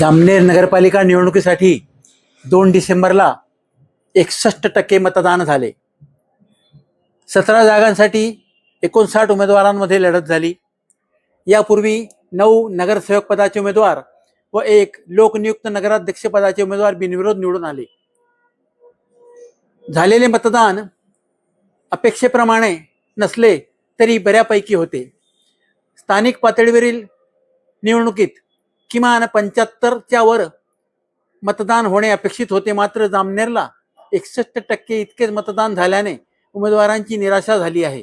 जामनेर नगरपालिका निवडणुकीसाठी दोन डिसेंबरला एकसष्ट टक्के मतदान झाले. सतरा जागांसाठी एकोणसाठ उमेदवारांमध्ये लढत झाली. यापूर्वी नऊ नगरसेवक पदाचे उमेदवार व एक लोकनियुक्त नगराध्यक्ष पदाचे उमेदवार बिनविरोध निवडून आले. झालेले मतदान अपेक्षेप्रमाणे नसले तरी बऱ्यापैकी होते. स्थानिक पातळीवरील निवडणुकीत किमान पंच्याहत्तरच्या वर मतदान होणे अपेक्षित होते. मात्र जामनेरला एकसष्ट टक्के इतकेच मतदान झाल्याने उमेदवारांची निराशा झाली आहे.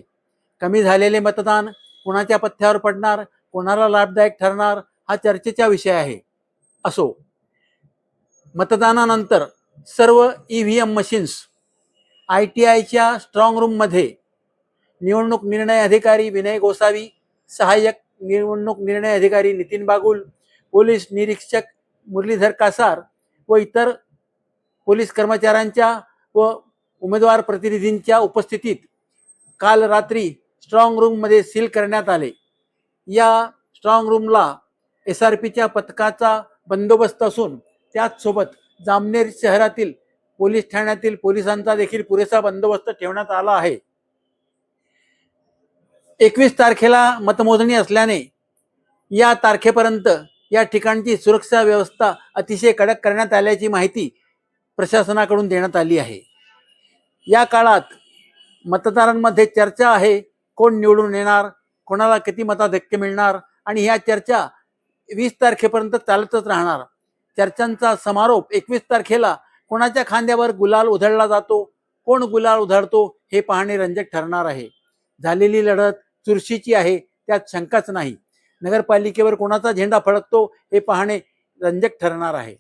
कमी झालेले मतदान कोणाच्या पथ्यावर पडणार कोणाला लाभदायक ठरणार हा चर्चेचा विषय आहे. असो मतदानानंतर सर्व E V M machines I T आयच्या स्ट्रॉंग रूममध्ये निवडणूक निर्णय अधिकारी विनय गोसावी सहाय्यक निवडणूक निर्णय अधिकारी नितीन बागुल पोलीस निरीक्षक मुरलीधर कासार व इतर पोलीस कर्मचाऱ्यांच्या व उमेदवार प्रतिनिधींच्या उपस्थितीत काल रात्री स्ट्रॉंग रूममध्ये सील करण्यात आले. या स्ट्रॉंग रूमला एस आर पीच्या पथकाचा बंदोबस्त असून त्याचसोबत जामनेर शहरातील पोलीस ठाण्यातील पोलिसांचा देखील पुरेसा बंदोबस्त ठेवण्यात आला आहे. एकवीस तारखेला मतमोजणी असल्याने या तारखेपर्यंत या ठिकाणची सुरक्षा व्यवस्था अतिशय कडक करण्यात आल्याची माहिती प्रशासनाकडून देण्यात आली आहे. या काळात मतदारांमध्ये चर्चा आहे कोण निवडून येणार कोणाला किती मताधिक्य मिळणार आणि ह्या चर्चा वीस तारखेपर्यंत चालतच राहणार. चर्चांचा समारोप एकवीस तारखेला कोणाच्या खांद्यावर गुलाल उधळला जातो कोण गुलाल उधळतो हे पाहणे रंजक ठरणार आहे. झालेली लढत चुरशीची आहे त्यात शंकाच नाही. नगरपालिकेवर कोणाचा झेंडा फडकतो हे पाहणे रंजक ठरणार आहे.